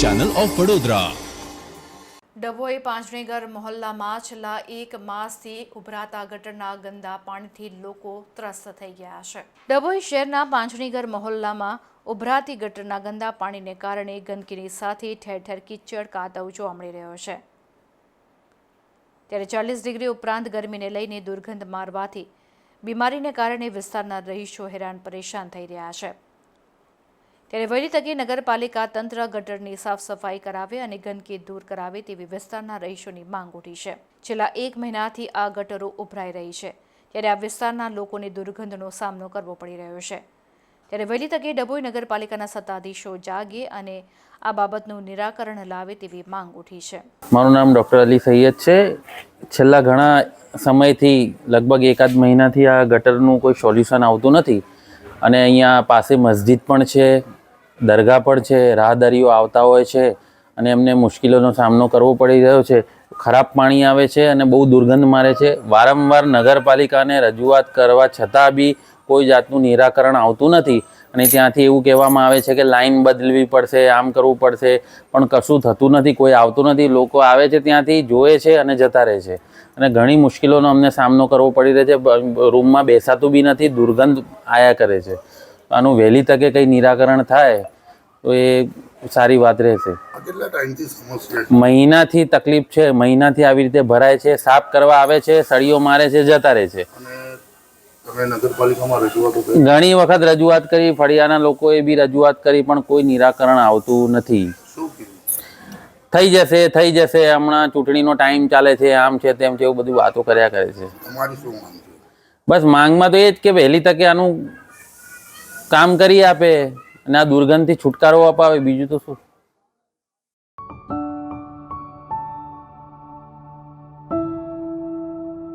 Channel of Vadodara Dabhoi પાંચણીગર મહોલ્લામાં છેલ્લા એક માસથી ઉભરાતા ગટરના ગંદા પાણીથી લોકો ત્રસ્ત થઈ ગયા છે. ડભોઈ શહેરના પાંચણીગર મહોલ્લામાં ઉભરાતી ગટરના ગંદા પાણીને કારણે ગંદકીની સાથે ઠેર ઠેર કિચડ કાદવ જોવા મળી રહ્યો છે. ત્યારે ચાલીસ ડિગ્રી ઉપરાંત ગરમીને લઈને દુર્ગંધ મારવાથી બીમારીને કારણે વિસ્તારના રહીશો હેરાન પરેશાન થઈ રહ્યા છે. ત્યારે વહેલી તકે નગરપાલિકા તંત્ર ગટરની સાફ સફાઈ કરાવે અને ગંદકી દૂર કરાવે તેવી વિસ્તારના રહીશોની માંગ ઉઠી છે. છેલ્લા એક મહિનાથી આ ગટરો ઉભરાઈ રહી છે. ત્યારે આ વિસ્તારના લોકોને દુર્ગંધનો સામનો કરવો પડી રહ્યો છે. ત્યારે વહેલી તકે ડભોઈ નગરપાલિકાના સત્તાધીશો જાગે અને આ બાબતનું નિરાકરણ લાવે તેવી માંગ ઉઠી છે. મારું નામ ડૉક્ટર અલી સૈયદ છે. છેલ્લા ઘણા સમયથી, લગભગ એકાદ મહિનાથી આ ગટરનું કોઈ સોલ્યુશન આવતું નથી. અને અહીંયા પાસે મસ્જિદ પણ છે. દરગાહ પણ છે, રાહદારીઓ આવતા હોય છે અને એમને મુશ્કેલીઓનો સામનો કરવો પડી રહ્યો છે. ખરાબ પાણી આવે છે અને બહુ દુર્ગંધ મારે છે. વારંવાર નગરપાલિકાને રજૂઆત કરવા છતાં બી કોઈ જાતનું નિરાકરણ આવતું નથી. અને ત્યાંથી એવું કહેવામાં આવે છે કે લાઈન બદલવી પડશે, આમ કરવું પડશે, પણ કશું થતું નથી, કોઈ આવતું નથી. લોકો આવે છે ત્યાંથી, જોવે છે અને જતા રહે છે. અને ઘણી મુશ્કેલીઓનો અમને સામનો કરવો પડી રહ્યો છે. રૂમમાં બેસાતું બી નથી, દુર્ગંધ આયા કરે છે. આનું વહેલી તકે કંઈ નિરાકરણ થાય તો એ સારી વાત રહેશે. મહિનાથી તકલીફ છે મહિનાથી આવી રીતે ભરાય છે સાફ કરવા આવે છે સળીઓ મારે છે જતા રહે છે. ઘણી વખત રજૂઆત કરી ફળિયાના લોકોએ બી રજૂઆત કરી પણ કોઈ નિરાકરણ આવતું નથી. થઈ જશે થઈ જશે હમણાં ચૂંટણીનો ટાઈમ ચાલે છે આમ છે તેમ છે એવું બધું વાતો કર્યા કરે છે? બસ માંગમાં તો એ જ કે વહેલી તકે આનું કામ કરી આપે અને આ દુર્ગંધથી છુટકારો અપાવે બીજું તો શું?